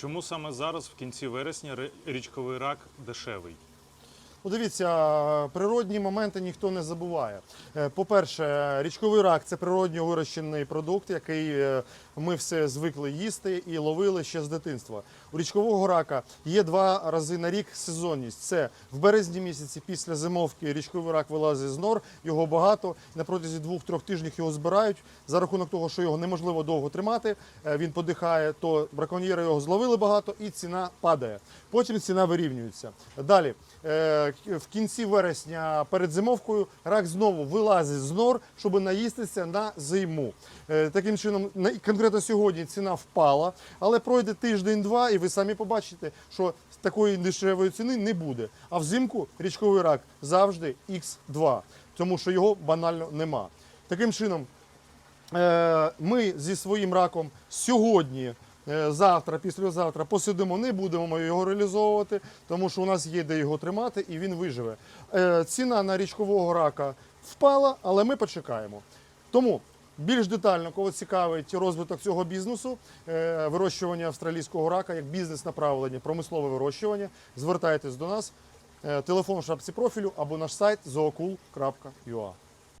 Чому саме зараз, в кінці вересня, річковий рак дешевий? Ну, дивіться, природні моменти ніхто не забуває. Е, По-перше, річковий рак це природньо вирощений продукт, який е, ми все звикли їсти і ловили ще з дитинства. У річкового рака є два рази на рік сезонність. Це в березні місяці після зимовки річковий рак вилазить з нор, його багато. На протязі двох-трьох тижнів його збирають. За рахунок того, що його неможливо довго тримати, е, він подихає, то браконьєри його зловили багато і ціна падає. Потім ціна вирівнюється. Далі, в кінці вересня перед зимовкою рак знову вилазить з нор, щоб наїстися на зиму. Е, Таким чином, конкретно сьогодні ціна впала, але пройде тиждень-два, і ви самі побачите, що такої дешевої ціни не буде. А взимку річковий рак завжди Х2, тому що його банально нема. Таким чином, Е, ми зі своїм раком сьогодні, е, завтра, післязавтра посидимо, не будемо ми його реалізовувати, тому що у нас є де його тримати і він виживе. Е, Ціна на річкового рака впала, але ми почекаємо. Тому більш детально, кого цікавить розвиток цього бізнесу, е, вирощування австралійського рака як бізнес направлення, промислове вирощування, звертайтесь до нас. Е, Телефон в шапці профілю або наш сайт zookul.ua.